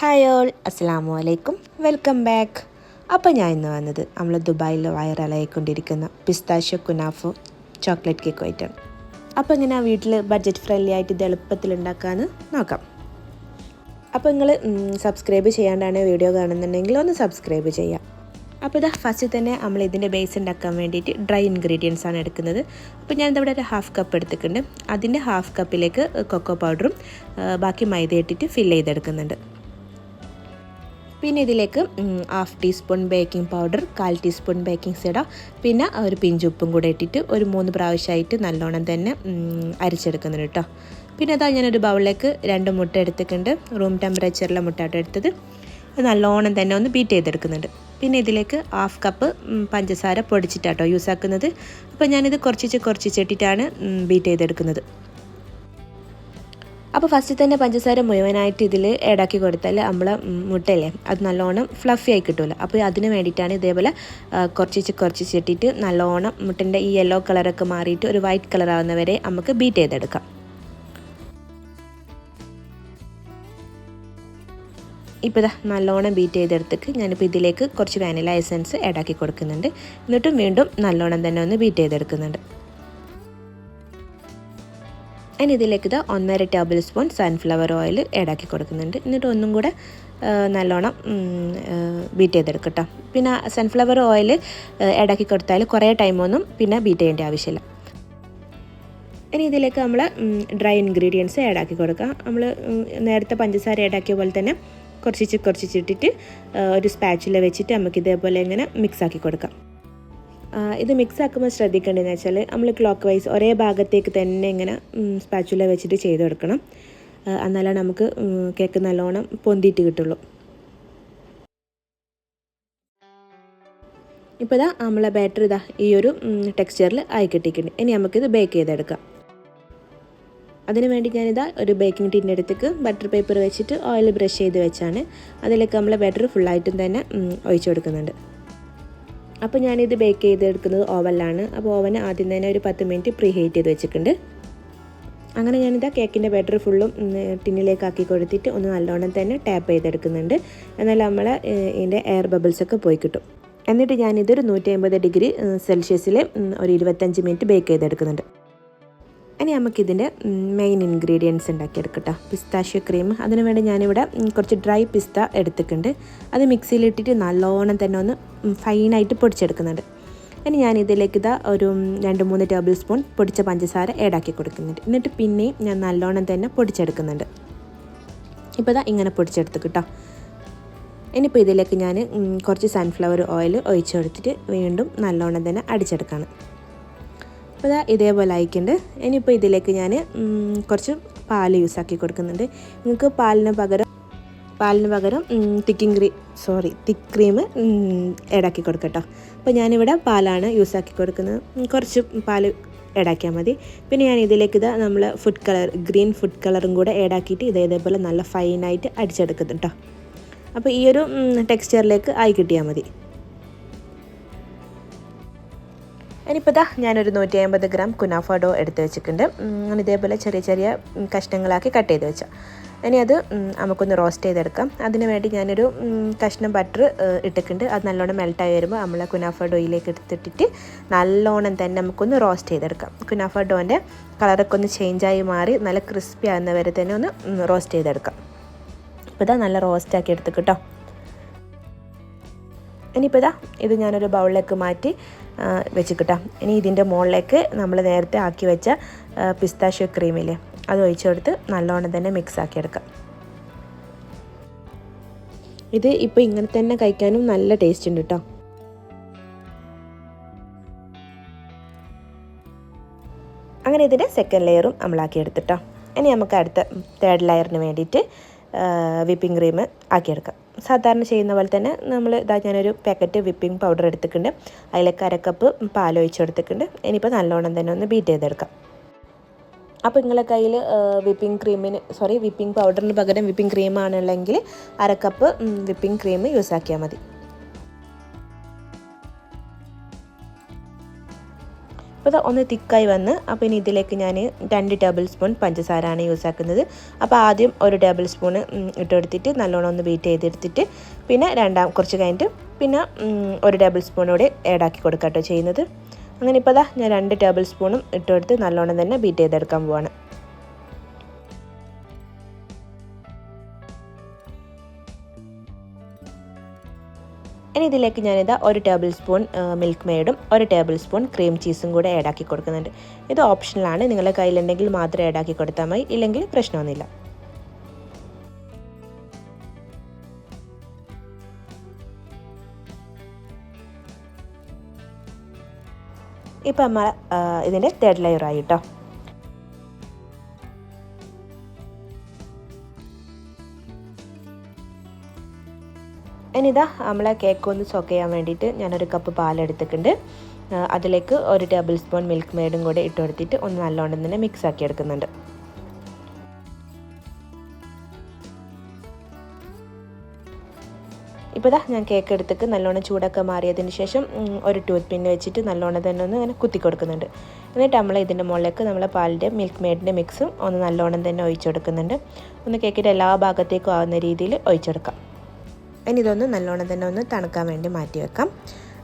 Hi all അസ്സാമു അലൈക്കും. Welcome back. അപ്പോൾ ഞാൻ ഇന്ന് വന്നത് നമ്മൾ ദുബായിൽ വൈറലായിക്കൊണ്ടിരിക്കുന്ന പിസ്താഷ്യോ കുനാഫു ചോക്ലേറ്റ് കേക്ക് ആയിട്ടാണ് അപ്പോൾ ഇങ്ങനെ വീട്ടിൽ ബഡ്ജറ്റ് ഫ്രണ്ട്ലി ആയിട്ട് ഇത് എളുപ്പത്തിൽ ഉണ്ടാക്കാമെന്ന് നോക്കാം. അപ്പോൾ നിങ്ങൾ സബ്സ്ക്രൈബ് ചെയ്യാണ്ടാണ് വീഡിയോ കാണുന്നുണ്ടെങ്കിൽ ഒന്ന് സബ്സ്ക്രൈബ് ചെയ്യാം. അപ്പോൾ ഇതാ ഫസ്റ്റ് തന്നെ നമ്മൾ ഇതിന്റെ ബേസ് ഉണ്ടാക്കാൻ വേണ്ടിയിട്ട് ഡ്രൈ ഇൻഗ്രീഡിയൻസ് ആണ് എടുക്കുന്നത്. അപ്പോൾ ഞാൻ ഇവിടെ ഒരു ഹാഫ് കപ്പ് എടുത്തിട്ടുണ്ട്. അതിന്റെ ഹാഫ് കപ്പിലേക്ക് കൊക്കോ പൗഡറും ബാക്കി മൈദ ഇട്ടിട്ട് ഫില്ല് ചെയ്തെടുക്കുന്നുണ്ട്. പിന്നെ ഇതിലേക്ക് ഹാഫ് ടീസ്പൂൺ ബേക്കിംഗ് പൗഡർ കാൽ ടീസ്പൂൺ ബേക്കിംഗ് സോഡ പിന്നെ ഒരു പിഞ്ചുപ്പും കൂടെ ഇട്ടിട്ട് ഒരു മൂന്ന് പ്രാവശ്യമായിട്ട് നല്ലോണം തന്നെ അരിച്ചെടുക്കുന്നുണ്ട് കേട്ടോ പിന്നെ അതാ ഞാനൊരു ബൗളിലേക്ക് രണ്ട് മുട്ട എടുത്തിട്ടുണ്ട്. റൂം ടെമ്പറേച്ചറിലെ മുട്ടാട്ടോ എടുത്തത്. അത് നല്ലോണം തന്നെ ഒന്ന് ബീറ്റ് ചെയ്തെടുക്കുന്നുണ്ട്. പിന്നെ ഇതിലേക്ക് ഹാഫ് കപ്പ് പഞ്ചസാര പൊടിച്ചിട്ടാട്ടോ യൂസ് ആക്കുന്നത്. അപ്പോൾ ഞാനിത് കുറച്ചിച്ച് കുറച്ചിച്ചിട്ടിട്ടാണ് ബീറ്റ് ചെയ്തെടുക്കുന്നത്. അപ്പോൾ ഫസ്റ്റ് തന്നെ പഞ്ചസാര മുഴുവനായിട്ട് ഇതിൽ ഏടാക്കി കൊടുത്താൽ നമ്മളെ മുട്ടയില്ലേ? അത് നല്ലോണം ഫ്ലഫി ആയി കിട്ടുമല്ലോ അപ്പോൾ അതിന് വേണ്ടിയിട്ടാണ് ഇതേപോലെ കുറച്ചിച്ച് കുറച്ച് ഇട്ടിട്ട് നല്ലോണം മുട്ടന്റെ ഈ യെല്ലോ കളറൊക്കെ മാറിയിട്ട് ഒരു വൈറ്റ് കളർ ആവുന്നവരെ നമുക്ക് ബീറ്റ് ചെയ്തെടുക്കാം. ഇപ്പോൾ ഇതാ നല്ലോണം ബീറ്റ് ചെയ്തെടുത്തേക്ക് ഞാനിപ്പോൾ ഇതിലേക്ക് കുറച്ച് വാനില എസൻസ് ആഡാക്കി കൊടുക്കുന്നുണ്ട്. എന്നിട്ടും വീണ്ടും നല്ലോണം തന്നെ ഒന്ന് ബീറ്റ് ചെയ്തെടുക്കുന്നുണ്ട്. ഇനി ഇതിലേക്ക് ഇത് ഒന്നര ടേബിൾ സ്പൂൺ സൺഫ്ലവർ ഓയിൽ ആഡാക്കി കൊടുക്കുന്നുണ്ട്. എന്നിട്ട് ഒന്നും കൂടെ നല്ലോണം ബീറ്റ് ചെയ്തെടുക്കട്ടോ പിന്നെ സൺഫ്ലവർ ഓയിൽ ആഡാക്കി കൊടുത്താൽ കുറേ ടൈമൊന്നും പിന്നെ ബീറ്റ് ചെയ്യേണ്ട ആവശ്യമില്ല. ഇനി ഇതിലേക്ക് നമ്മൾ ഡ്രൈ ഇൻഗ്രീഡിയൻസ് ആഡാക്കി കൊടുക്കാം. നമ്മൾ നേരത്തെ പഞ്ചസാര ആഡാക്കിയ പോലെ തന്നെ കുറച്ചിച്ച് കുറച്ചിട്ടിട്ട് ഒരു സ്പാച്ചില വെച്ചിട്ട് നമുക്ക് ഇതേപോലെ ഇങ്ങനെ മിക്സ് ആക്കി കൊടുക്കാം. ഇത് മിക്സ് ആക്കുമ്പോൾ ശ്രദ്ധിക്കേണ്ടതെന്ന് വെച്ചാൽ നമ്മൾ ക്ലോക്ക് വൈസ് ഒരേ ഭാഗത്തേക്ക് തന്നെ ഇങ്ങനെ സ്പാച്ചുല വെച്ചിട്ട് ചെയ്ത് കൊടുക്കണം. എന്നാലാണ് നമുക്ക് കേക്ക് നല്ലോണം പൊന്തിയിട്ട് കിട്ടുള്ളൂ. ഇപ്പോൾ ഇതാ നമ്മളെ ബാറ്റർ ഇതാ ഈ ഒരു ടെക്സ്ചറിൽ ആയി കിട്ടിയിട്ടുണ്ട്. ഇനി നമുക്കിത് ബേക്ക് ചെയ്തെടുക്കാം. അതിനു വേണ്ടി ഞാനിതാ ഒരു ബേക്കിംഗ് ടീന്റെ അടുത്തേക്ക് ബട്ടർ പേപ്പർ വെച്ചിട്ട് ഓയിൽ ബ്രഷ് ചെയ്ത് വെച്ചാണ്. അതിലേക്ക് നമ്മളെ ബാറ്റർ ഫുള്ളായിട്ടും തന്നെ ഒഴിച്ചു കൊടുക്കുന്നുണ്ട്. അപ്പോൾ ഞാനിത് ബേക്ക് ചെയ്തെടുക്കുന്നത് ഓവനിലാണ്. അപ്പോൾ ഓവൻ ആദ്യം തന്നെ ഒരു പത്ത് മിനിറ്റ് പ്രീ ഹീറ്റ് ചെയ്ത് വെച്ചിട്ടുണ്ട്. അങ്ങനെ ഞാനിതാ കേക്കിന്റെ ബാറ്റർ ഫുള്ളും ടിന്നിലേക്ക് ആക്കി കൊടുത്തിട്ട് ഒന്ന് നല്ലോണം തന്നെ ടാപ്പ് ചെയ്തെടുക്കുന്നുണ്ട്. എന്നാൽ നമ്മൾ ഇതിന്റെ എയർ ബബിൾസൊക്കെ പോയി കിട്ടും. എന്നിട്ട് ഞാനിതൊരു നൂറ്റി അമ്പത് ഡിഗ്രി സെൽഷ്യസിൽ ഒരു ഇരുപത്തഞ്ച് മിനിറ്റ് ബേക്ക് ചെയ്തെടുക്കുന്നുണ്ട്. ഇനി നമുക്കിതിന്റെ മെയിൻ ഇൻഗ്രീഡിയൻസ് ഉണ്ടാക്കിയെടുക്കട്ടോ. പിസ്താഷ്യോ ക്രീം അതിന് വേണ്ടി ഞാനിവിടെ കുറച്ച് ഡ്രൈ പിസ്ത എടുത്തിട്ടുണ്ട്. അത് മിക്സിയിലിട്ടിട്ട് നല്ലോണം തന്നെ ഒന്ന് ഫൈനായിട്ട് പൊടിച്ചെടുക്കുന്നുണ്ട്. ഇനി ഞാൻ ഇതിലേക്ക് ഇതാ ഒരു രണ്ട് മൂന്ന് ടേബിൾ സ്പൂൺ പൊടിച്ച പഞ്ചസാര ഏടാക്കി കൊടുക്കുന്നുണ്ട്. എന്നിട്ട് പിന്നെയും ഞാൻ നല്ലോണം തന്നെ പൊടിച്ചെടുക്കുന്നുണ്ട്. ഇപ്പോൾ ഇതാ ഇങ്ങനെ പൊടിച്ചെടുത്ത് കിട്ടോ ഇനിയിപ്പോൾ ഇതിലേക്ക് ഞാൻ കുറച്ച് സൺഫ്ലവർ ഓയിൽ ഒഴിച്ചു കൊടുത്തിട്ട് വീണ്ടും നല്ലോണം തന്നെ അടിച്ചെടുക്കുകയാണ് അപ്പോൾ ഇതാ ഇതേപോലെ ആയിക്കുണ്ട്. ഇനിയിപ്പോൾ ഇതിലേക്ക് ഞാൻ കുറച്ച് പാൽ യൂസ് ആക്കി കൊടുക്കുന്നുണ്ട്. നിങ്ങൾക്ക് പാലിന് പകരം പാലിന് പകരം thicking cream sorry thick cream ഇടാക്കി കൊടുക്കട്ടോ. അപ്പോൾ ഞാനിവിടെ പാലാണ് യൂസ് ആക്കി കൊടുക്കുന്നത്. കുറച്ച് പാൽ ഏടാക്കിയാൽ മതി. പിന്നെ ഞാൻ ഇതിലേക്ക് ഇതാ നമ്മൾ ഫുഡ് കളർ ഗ്രീൻ ഫുഡ് കളറും കൂടെ ഏടാക്കിയിട്ട് ഇതേ ഇതേപോലെ നല്ല ഫൈനായിട്ട് അടിച്ചെടുക്കുന്നു കേട്ടോ അപ്പോൾ ഈ ഒരു ടെക്സ്ചറിലേക്ക് ആയി കിട്ടിയാൽ മതി. ഇനിയിപ്പോൾ ഇതാ ഞാനൊരു നൂറ്റി അമ്പത് ഗ്രാം കുനാഫഡോ എടുത്ത് വെച്ചിട്ടുണ്ട്. ഇതേപോലെ ചെറിയ ചെറിയ കഷ്ണങ്ങളാക്കി കട്ട് ചെയ്ത് വെച്ച. ഇനി അത് നമുക്കൊന്ന് റോസ്റ്റ് ചെയ്തെടുക്കാം. അതിന് വേണ്ടി ഞാനൊരു കഷ്ണം ബട്ടർ ഇട്ടിട്ടുണ്ട്. അത് നല്ലോണം മെൽട്ടായി വരുമ്പോൾ നമ്മൾ കുനാഫഡോയിലേക്ക് എടുത്തിട്ടിട്ട് നല്ലോണം തന്നെ നമുക്കൊന്ന് റോസ്റ്റ് ചെയ്തെടുക്കാം. കുനാഫഡോന്റെ കളറൊക്കെ ഒന്ന് ചേഞ്ചായി മാറി നല്ല ക്രിസ്പി ആകുന്ന വരെ തന്നെ ഒന്ന് റോസ്റ്റ് ചെയ്തെടുക്കാം. ഇപ്പോൾ ഇതാ നല്ല റോസ്റ്റ് ആക്കി എടുത്തു കേട്ടോ. ഇനിയിപ്പോൾ ഇതാ ഇത് ഞാനൊരു ബൗളിലേക്ക് മാറ്റി വെച്ചിക്കിട്ടാം. ഇനി ഇതിന്റെ മുകളിലേക്ക് നമ്മൾ നേരത്തെ ആക്കി വെച്ച പിസ്താഷ്യോ ക്രീമില്ലേ അത് ഒഴിച്ചു കൊടുത്ത് നല്ലോണം തന്നെ മിക്സ് ആക്കി എടുക്കാം. ഇത് ഇപ്പോൾ ഇങ്ങനെ തന്നെ കഴിക്കാനും നല്ല ടേസ്റ്റ് ഉണ്ട് കേട്ടോ അങ്ങനെ ഇതിന്റെ സെക്കൻഡ് ലെയറും നമ്മളാക്കി എടുത്തിട്ടോ. ഇനി നമുക്ക് അടുത്ത തേർഡ് ലെയറിന് വേണ്ടിയിട്ട് വിപ്പിംഗ് ക്രീം ആക്കിയെടുക്കാം സാധാരണ ചെയ്യുന്ന പോലെ തന്നെ നമ്മൾ ഇതാ ഞാനൊരു പാക്കറ്റ് വിപ്പിംഗ് പൗഡർ എടുത്തിട്ടുണ്ട്. അതിലേക്ക് അരക്കപ്പ് പാൽ ഒഴിച്ച് കൊടുത്തിട്ടുണ്ട്. ഇനിയിപ്പോൾ നല്ലോണം തന്നെ ഒന്ന് ബീറ്റ് ചെയ്തെടുക്കാം. അപ്പോൾ നിങ്ങളെ കയ്യിൽ വിപ്പിംഗ് ക്രീമിന് സോറി വിപ്പിംഗ് പൗഡറിന് പകരം വിപ്പിംഗ് ക്രീം ആണുള്ളെങ്കിൽ അരക്കപ്പ് വിപ്പിംഗ് ക്രീം യൂസ് ആക്കിയാൽ മതി. അപ്പോൾ ഇത് ഒന്ന് തിക്കായി വന്ന് അപ്പോൾ ഇനി ഇതിലേക്ക് ഞാൻ രണ്ട് ടേബിൾ സ്പൂൺ പഞ്ചസാരയാണ് യൂസ് ആക്കുന്നത്. അപ്പോൾ ആദ്യം ഒരു ടേബിൾ സ്പൂൺ ഇട്ടെടുത്തിട്ട് നല്ലോണം ഒന്ന് ബീറ്റ് ചെയ്തെടുത്തിട്ട് പിന്നെ രണ്ടാം കുറച്ച് കഴിഞ്ഞിട്ട് പിന്നെ ഒരു ടേബിൾ സ്പൂൺ കൂടി ആഡാക്കി കേട്ടോ ചെയ്യുന്നത്. അങ്ങനെ ഇപ്പോൾ ഞാൻ രണ്ട് ടേബിൾ സ്പൂണും ഇട്ടെടുത്ത് നല്ലോണം തന്നെ ബീറ്റ് ചെയ്തെടുക്കാൻ പോവാണ്. ഇനി ഇതിലേക്ക് ഞാനിതാ ഒരു ടേബിൾ സ്പൂൺ മിൽക്ക് മെയ്ഡും ഒരു ടേബിൾ സ്പൂൺ ക്രീം ചീസും കൂടെ ആഡാക്കി കൊടുക്കുന്നുണ്ട്. ഇത് ഓപ്ഷണലാണ് നിങ്ങളുടെ കയ്യിലുണ്ടെങ്കിൽ മാത്രം ആഡാക്കി കൊടുത്താൽ മതി. ഇല്ലെങ്കിൽ പ്രശ്നമൊന്നുമില്ല. ഇപ്പം നമ്മൾ ഇതിന്റെ തേർഡ് ലെയർ ആയിട്ടോ ഇനിതാ നമ്മളെ കേക്ക് ഒന്ന് സോക്ക് ചെയ്യാൻ വേണ്ടിയിട്ട് ഞാനൊരു കപ്പ് പാലെടുത്തിട്ടുണ്ട്. അതിലേക്ക് ഒരു ടേബിൾ സ്പൂൺ മിൽക്ക് മെയ്ഡും കൂടെ ഇട്ട് കൊടുത്തിട്ട് ഒന്ന് നല്ലോണം തന്നെ മിക്സ് ആക്കി എടുക്കുന്നുണ്ട്. ഇപ്പോൾ ഇതാ ഞാൻ കേക്ക് എടുത്തിട്ട് നല്ലോണം ചൂടൊക്കെ മാറിയതിന് ശേഷം ഒരു ടൂത്ത് പിന്ന് വെച്ചിട്ട് നല്ലോണം തന്നെ ഒന്ന് ഇങ്ങനെ കുത്തി കൊടുക്കുന്നുണ്ട്. എന്നിട്ട് നമ്മൾ ഇതിന്റെ മുകളിലേക്ക് നമ്മളെ പാലിന്റെ മിൽക്ക് മെയ്ഡിന്റെ മിക്സും ഒന്ന് നല്ലോണം തന്നെ ഒഴിച്ചെടുക്കുന്നുണ്ട് ഒന്ന് കേക്കിന്റെ എല്ലാ ഭാഗത്തേക്കും ആവുന്ന രീതിയിൽ ഒഴിച്ചെടുക്കാം. ഇനി ഇതൊന്ന് നല്ലോണം തന്നെ ഒന്ന് തണുക്കാൻ വേണ്ടി മാറ്റി വെക്കാം.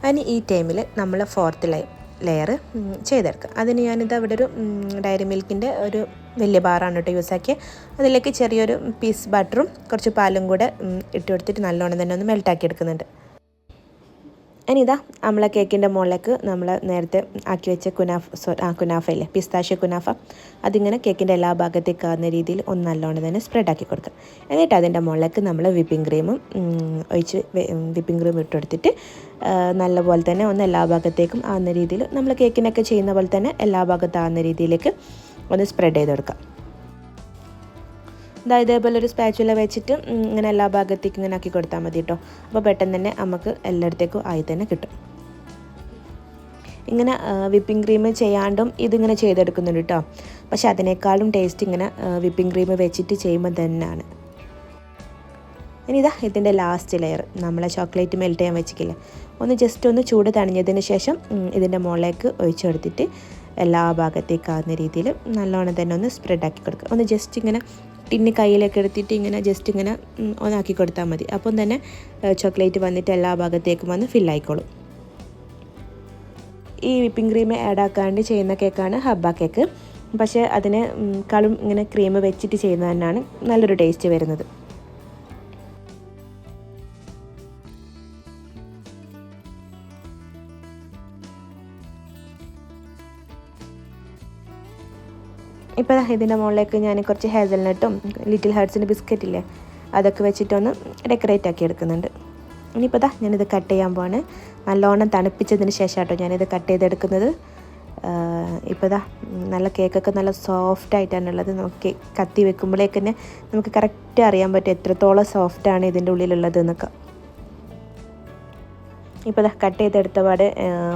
അതിന് ഈ ടൈമിൽ നമ്മൾ ഫോർത്ത് ലൈ ലെയർ ചെയ്തെടുക്കുക അതിന് ഞാനിത് അവിടെ ഒരു ഡയറി മിൽക്കിന്റെ ഒരു വലിയ ബാറാണ് കേട്ടോ യൂസ് ആക്കിയത് അതിലേക്ക് ചെറിയൊരു പീസ് ബട്ടറും കുറച്ച് പാലും കൂടെ ഇട്ട് കൊടുത്തിട്ട് നല്ലോണം തന്നെ ഒന്ന് മെൽട്ടാക്കി എടുക്കുന്നുണ്ട്. ഇനി ഇതാ നമ്മളെ കേക്കിന്റെ മുകളിലേക്ക് നമ്മൾ നേരത്തെ ആക്കി വെച്ച കുനാഫ് സോ ആ കുനാഫ ഇല്ലേ പിസ്താഷ്യ കുനാഫ അതിങ്ങനെ കേക്കിന്റെ എല്ലാ ഭാഗത്തേക്ക് ആകുന്ന രീതിയിൽ ഒന്ന് നല്ലോണം തന്നെ സ്പ്രെഡ് ആക്കി കൊടുക്കുക. എന്നിട്ട് അതിന്റെ മുകളിലേക്ക് നമ്മൾ വിപ്പിംഗ് ക്രീമും ഒഴിച്ച് വിപ്പിംഗ് ക്രീം ഇട്ടെടുത്തിട്ട് നല്ലപോലെ തന്നെ ഒന്ന് എല്ലാ ഭാഗത്തേക്കും ആകുന്ന രീതിയിൽ നമ്മൾ കേക്കിനൊക്കെ ചെയ്യുന്ന പോലെ തന്നെ എല്ലാ ഭാഗത്താകുന്ന രീതിയിലേക്ക് ഒന്ന് സ്പ്രെഡ് ചെയ്തെടുക്കാം ഇതാ ഇതേപോലെ ഒരു സ്പാച്ചുല വെച്ചിട്ട് ഇങ്ങനെ എല്ലാ ഭാഗത്തേക്കും ഇങ്ങനെ ആക്കി കൊടുത്താൽ മതി കേട്ടോ അപ്പോൾ പെട്ടെന്ന് തന്നെ നമുക്ക് എല്ലായിടത്തേക്കും ആയി തന്നെ കിട്ടും. ഇങ്ങനെ വിപ്പിംഗ് ക്രീം ചെയ്യാണ്ടും ഇതിങ്ങനെ ചെയ്തെടുക്കുന്നുണ്ട് കേട്ടോ പക്ഷെ അതിനേക്കാളും ടേസ്റ്റ് ഇങ്ങനെ വിപ്പിംഗ് ക്രീം വെച്ചിട്ട് ചെയ്യുമ്പോൾ തന്നെയാണ് ഇനി ഇതാ ഇതിന്റെ ലാസ്റ്റ് ലെയർ നമ്മളെ ചോക്ലേറ്റ് മെൽറ്റ് ചെയ്യാൻ വെച്ചിട്ടില്ല. ഒന്ന് ജസ്റ്റ് ഒന്ന് ചൂട് തണിഞ്ഞതിന് ശേഷം ഇതിന്റെ മുകളിലേക്ക് ഒഴിച്ചെടുത്തിട്ട് എല്ലാ ഭാഗത്തേക്കാവുന്ന രീതിയിൽ നല്ലോണം തന്നെ ഒന്ന് സ്പ്രെഡ് ആക്കി കൊടുക്കുക. ഒന്ന് ജസ്റ്റ് ഇങ്ങനെ ടിന്ന് കയ്യിലൊക്കെ എടുത്തിട്ട് ഇങ്ങനെ ജസ്റ്റ് ഇങ്ങനെ ഒന്നാക്കി കൊടുത്താൽ മതി. അപ്പം തന്നെ ചോക്ലേറ്റ് വന്നിട്ട് എല്ലാ ഭാഗത്തേക്കും വന്ന് ഫില്ലായിക്കോളും ഈ വിപ്പിംഗ് ക്രീം ആഡ് ആക്കാണ്ട് ചെയ്യുന്ന കേക്കാണ് ഹബ്ബ കേക്ക് പക്ഷേ അതിന് കളും ഇങ്ങനെ ക്രീം വെച്ചിട്ട് ചെയ്യുന്നത് തന്നെയാണ് നല്ലൊരു ടേസ്റ്റ് വരുന്നത്. ഇപ്പോൾ ഇതിന്റെ മുകളിലേക്ക് ഞാൻ കുറച്ച് ഹേസൽനട്ടും ലിറ്റിൽ ഹാർട്സിന്റെ ബിസ്ക്കറ്റ് ഇല്ലേ അതൊക്കെ വെച്ചിട്ടൊന്ന് ഡെക്കറേറ്റ് ആക്കി എടുക്കുന്നുണ്ട്. ഇനിയിപ്പോൾ ദാ ഞാനിത് കട്ട് ചെയ്യാൻ പോവാണ്. നല്ലോണം തണുപ്പിച്ചതിന് ശേഷം കേട്ടോ ഞാനിത് കട്ട് ചെയ്തെടുക്കുന്നത്. ഇപ്പോൾ ദാ നല്ല കേക്കൊക്കെ നല്ല സോഫ്റ്റ് ആയിട്ടാണ് ഉള്ളത് നമുക്ക് കത്തി വെക്കുമ്പോഴേക്ക് തന്നെ നമുക്ക് കറക്റ്റ് അറിയാൻ പറ്റും എത്രത്തോളം സോഫ്റ്റാണ് ഇതിന്റെ ഉള്ളിലുള്ളത് എന്നൊക്കെ. ഇപ്പോൾ ദാ കട്ട് ചെയ്തെടുത്ത പാട്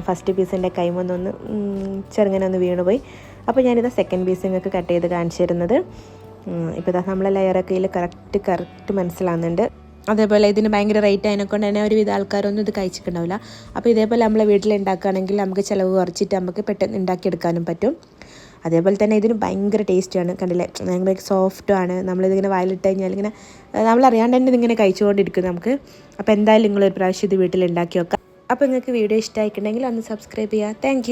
ഫസ്റ്റ് പീസിന്റെ കൈമൊന്നൊന്ന് ചെറുങ്ങനെ ഒന്ന് വീണുപോയി. അപ്പോൾ ഞാനിത് സെക്കൻഡ് പീസ് നിങ്ങൾക്ക് കട്ട് ചെയ്ത് കാണിച്ചു തരുന്നത് ഇപ്പോൾ ഇതാ നമ്മളെ ലെയറൊക്കെ ഇതിൽ കറക്റ്റ് കറക്റ്റ് മനസ്സിലാകുന്നുണ്ട് അതേപോലെ ഇതിന് ഭയങ്കര റേറ്റ് അതിനെക്കൊണ്ട് തന്നെ ഒരുവിധ ആൾക്കാരൊന്നും ഇത് കഴിച്ചിട്ടുണ്ടാവില്ല. അപ്പോൾ ഇതേപോലെ നമ്മളെ വീട്ടിൽ ഉണ്ടാക്കുകയാണെങ്കിൽ നമുക്ക് ചിലവ് കുറച്ചിട്ട് നമുക്ക് പെട്ടെന്ന് ഉണ്ടാക്കിയെടുക്കാനും പറ്റും. അതേപോലെ തന്നെ ഇതിന് ഭയങ്കര ടേസ്റ്റാണ് കണ്ടില്ലേ? ഭയങ്കര സോഫ്റ്റുമാണ് നമ്മളിതിങ്ങനെ വയലിട്ട് കഴിഞ്ഞാൽ ഇങ്ങനെ നമ്മളറിയാണ്ട് തന്നെ ഇതിങ്ങനെ കഴിച്ചുകൊണ്ടിരിക്കും നമുക്ക്. അപ്പോൾ എന്തായാലും നിങ്ങളൊരു പ്രാവശ്യം ഇത് വീട്ടിൽ ഉണ്ടാക്കി വെക്കാം അപ്പോൾ നിങ്ങൾക്ക് വീഡിയോ ഇഷ്ടമായിട്ടുണ്ടെങ്കിൽ ഒന്ന് സബ്സ്ക്രൈബ് ചെയ്യുക. താങ്ക്